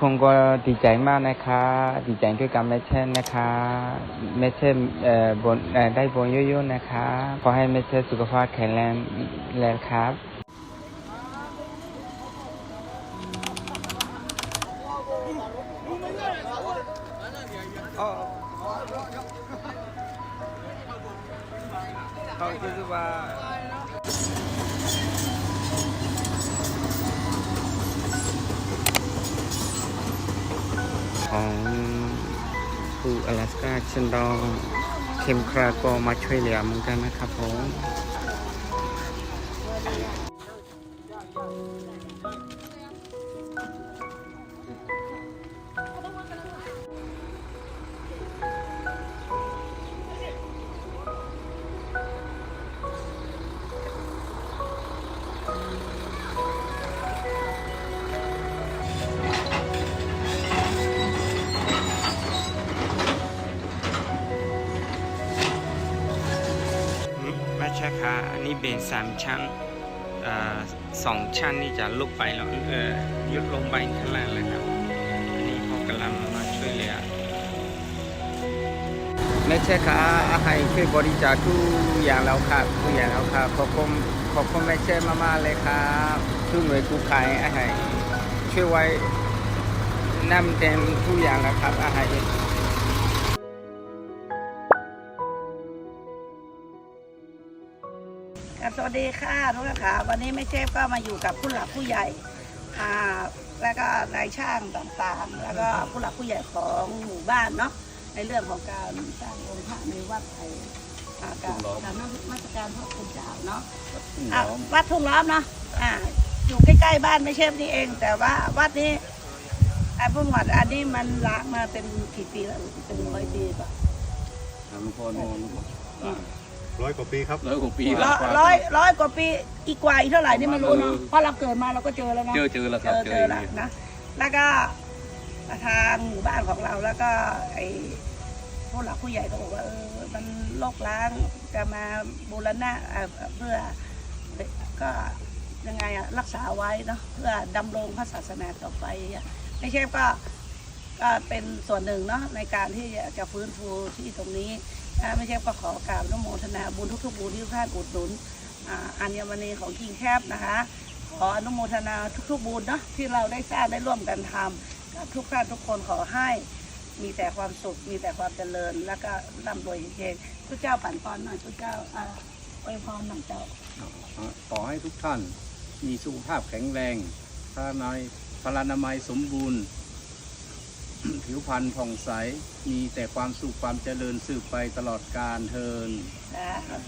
คนก็ดีใจมากนะคะ ดีใจด้วยกับแม่เช่นนะคะแม่เช่นเอ่อบนเอ่อได้บนเยอะๆนะคะ ขอให้แม่เช่นสุขภาพแข็งแรงแรงครับเขาคือว่า ของผู้อลาสกาชันดองเข็มคราก็มาช่วยเหลือเหมือนกันนะครับผม ช่ค่ะอันนี้เป็นสามชั้นอสองชั้นนี่จะลุกไปแล้วเอยุดลงไปข้างล่างเลยครับ อันนี้เขากำลังมาช่วยเหลือไม่ใช่ค่ะอาหารช่วยบริจาคทุกอย่างแล้วครับทุกอย่างแล้วครับขอบคุณขอบคุณแม่เช่มากๆเลยครับทุกหน่วยกู้ภัยอาหารช่วยไว้นำเต็มทุกอย่างแล้วครับอาหาร ครับสวัสดีค่ะทุกท่านค่ะวันนี้แม่เชฟก็มาอยู่กับผู้หลักผู้ใหญ่อ่าแล้วก็นายช่างต่างๆ แล้วก็ผู้หลักผู้ใหญ่ของหมู่บ้านเนาะในเรื่องของการสร้างองค์พระในวัดไทยอ่าการการนมัสการพระคุณเจ้าเนาะอะวัดทุ่งล้อมเนาะอ่าอยู่ใกล้ๆบ้านแม่เชฟนี่เอง แต่ว่าวัดนี้ไอ้พุ่งวัดอันนี้มันล้างมาเป็นกี่ปีแล้วเป็นร้อยปีป่ะหลวงพ่อโนน ร้อยกว่าปีครับ ร้อยกว่าปีร้แล้อวยร้อยร้อยกว่าปีอีกกว่าอีกเท่าไหร่นี่ไม่รู้เนาะเพราะเราเกิดมาเราก็เจอแล้วเนาะเจอเจอแล้วเจครับอเจเจออแล้วนะแล้วก็ทางหมู่บ้านของเราแล้วก็ไอ้ผู้หลักผู้ใหญ่ก็บอกว่าเออมันโรคล้างจะมาบูรณะเอ่อเพื่อก็ยังไงอะรักษาไว้เนาะเพื่อดำรงพระศาสนาต่อไปอะไม่ใช่ก็ก็เป็นส่วนหนึ่งเนาะในการที่จะฟื้นฟูที่ตรงนี้ นะไม่ใช่ก็ขอกราบอนุโมทนาบุญทุกๆบุญที่ทุกท่านอุดหนุนอัญมณีของกิงแคบนะคะ ขออนุโมทนาทุกๆบุญเนาะที่เราได้สร้างได้ร่วมกันทำกับทุกท่านทุกคนขอให้มีแต่ความสุขมีแต่ความเจริญ แล้วก็ร่ำรวยเย็นๆทุกเจ้าผันปอนหน่อยทุกเจ้าอ่าอวยพรหน่อยเจ้าขอให้ทุกท่านมีสุขภาพแข็งแรงพระนายพลานามัยสมบูรณ์ ผิวพรรณผ่องใส มีแต่ความสุขความเจริญสืบไปตลอดกาลเทินนะ